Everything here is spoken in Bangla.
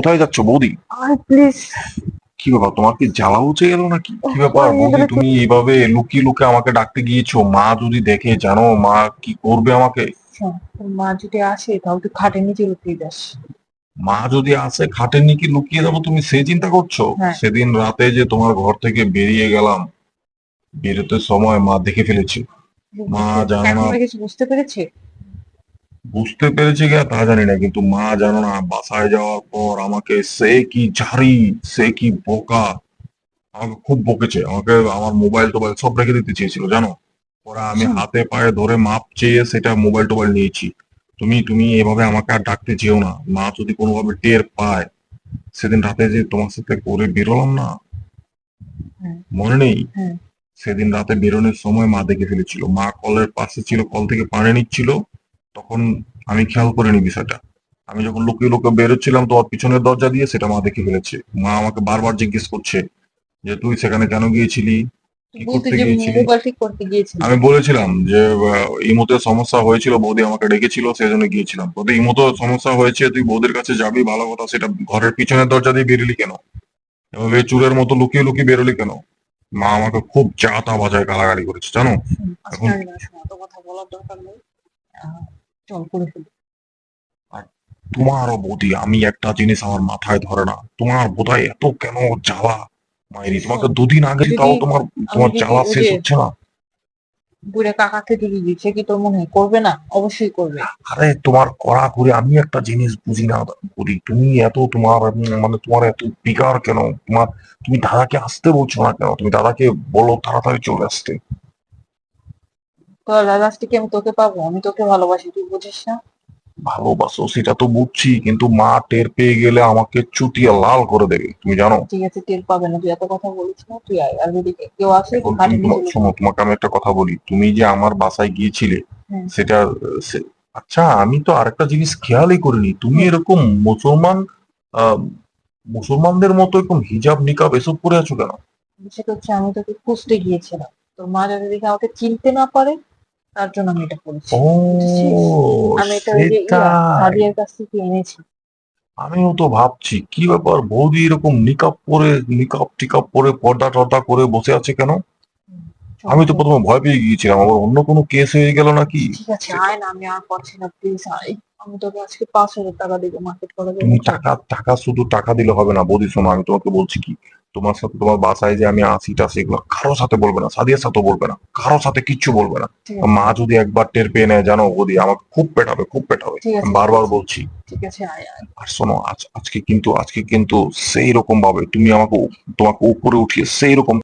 কোথায় যাচ্ছ বৌদি? প্লিজ কি ব্যাপার তোমার কি জ্বালা উঠে গেল নাকি? কি ব্যাপার বৌদি তুমি এইভাবে লুকিয়ে লুকিয়ে আমাকে ডাকতে গিয়েছো? মা যদি দেখে জানো মা কি করবে আমাকে? মা যদি আসে তাহলে তুই খাটের নিচে লুকিয়ে যাস। মা যদি আসে খাটের নিচে লুকিয়ে যাব তুমি সে চিন্তা করছ? হ্যাঁ। সেদিন রাতে যে তোমার ঘর থেকে বেরিয়ে গেলাম বেরোতে সময় মা দেখে ফেলেছে। মা জানো না। বুঝতে পেরেছে? বুঝতে পেরেছে কি তা জানি না কিন্তু মা জানো না বাসায় যাওয়ার পর আমাকে সে কি ঝাড়ি সে কি বোকা আমাকে খুব বকেছে আমাকে আমার মোবাইল টোবাইল সব রেখে দিতে চেয়েছিল জানো? ওরা আমি আচ্ছা। হাতে পায়ে ধরে মাপ চেয়ে সেটা মোবাইল টোবাইল নিয়েছি। তুমি তুমি এভাবে আমাকে আর ডাকতে চেও না। মা যদি কোনোভাবে টের পায় সেদিন রাতে যে তোমার সাথে করে বেরোলাম না মনে নেই? সেদিন রাতে বেরোনোর সময় মা দেখে ফেলেছিল। মা কলের পাশে ছিল কল থেকে পানি নিচ্ছিল তখন আমি খেয়াল করিনি বিষয়টা। আমি যখন লুকিয়ে লুকিয়ে বেরোচ্ছিলাম তোমার পিছনের দরজা দিয়ে সেটা মা দেখে ফেলেছে। মা আমাকে বারবার জিজ্ঞেস করছে যে তুই সেখানে কেন গিয়েছিলি? আমি বলেছিলাম যে আহ, এই মতো সমস্যা হয়েছিল বৌদি আমাকে ডেকেছিল সেই জন্য গিয়েছিলাম। তো এই মতো সমস্যা হয়েছে তুই বৌদির কাছে যাবি ভালো কথা সেটা ঘরের পিছনের দরজা দিয়ে বেরোলি কেন? এবং এভাবে চুরের মতো লুকিয়ে লুকিয়ে বেরোলি কেন? মা আমাকে খুব চা তা বাজায় গালাগালি করেছে জানো? আচ্ছা, এখন- কথা বলার দরকার নেই। আহ, চল করে ফেলি। তোমারও বৌদি আমি একটা জিনিস আমার মাথায় ধরে না। তোমার বোধহয় এত কেন জ্বালা? মায়েরি তোমাকে দুদিন আগে তাও তোমার তোমার জ্বালা শেষ হচ্ছে না? বুড়ে কাকাকে যদি দিচ্ছে কি তোর মনে করবে না? অবশ্যই করবে। আরে তোমার করা করে আমি একটা জিনিস বুঝি না করি তুমি এত তোমার মানে তোমার এত বিকার কেন? তোমার তুমি দাদাকে আসতে বলছো না কেন? তুমি দাদাকে বলো তাড়াতাড়ি চলে আসতে। তোর দাদাস থেকে আমি তোকে পাবো? আমি তোকে ভালোবাসি তুই বুঝিস না? ভালোবাসো সেটা তো বুঝছি কিন্তু মা টের পেয়ে গেলে আমাকে চুটিয়ে লাল করে দেবে তুমি জানো? ঠিক আছে টের পাবে না তুই এত কথা বলিস না তুই আয় আর যদি কেউ আসে শোনো তোমাকে আমি একটা কথা বলি তুমি যে আমার বাসায় গিয়েছিলে সেটা আচ্ছা আমি তো আরেকটা জিনিস খেয়ালই করিনি তুমি এরকম মুসলমান মুসলমানদের মতো এরকম হিজাব নিকাব এসব পরে আছো কেন? সেটা হচ্ছে আমি তোকে খুঁজতে গিয়েছিলাম তোর মা যাতে দেখে আমাকে চিনতে না পারে তার জন্য আমি এটা করেছি আমি এটা ওই যে সাদিয়ার কাছ থেকে এনেছি। আমিও তো ভাবছি কি ব্যাপার? বৌদি এরকম নিকাব পরে নিকাব টিকাব পরে পর্দা টর্দা করে বসে আছে কেন? আমি তো প্রথমে ভয় পেয়ে গিয়েছিলাম আবার অন্য কোনো কেস হয়ে গেল নাকি? ঠিক আছে আয় না আমি আর পারছি না প্লিজ আয়। আমি তোকে আজকে পাঁচ হাজার টাকা দিব মার্কেট জন্য। তুমি টাকা টাকা শুধু টাকা দিলে হবে না বৌদি শোনো আমি তোমাকে বলছি কি? তোমার সাথে তোমার বাসায় যে আমি আসি টাসি এগুলো কারোর সাথে বলবে না সাদিয়ার সাথে বলবে না কারোর সাথে কিচ্ছু বলবে না। মা যদি একবার টের পেয়ে নেয় জানো ওদি আমাকে খুব পেটাবে খুব পেটাবে বারবার বলছি। ঠিক আছে আর শোনো আজ আজকে কিন্তু আজকে কিন্তু সেই রকম ভাবে তুমি আমাকে তোমাকে উপরে উঠিয়ে সেই রকম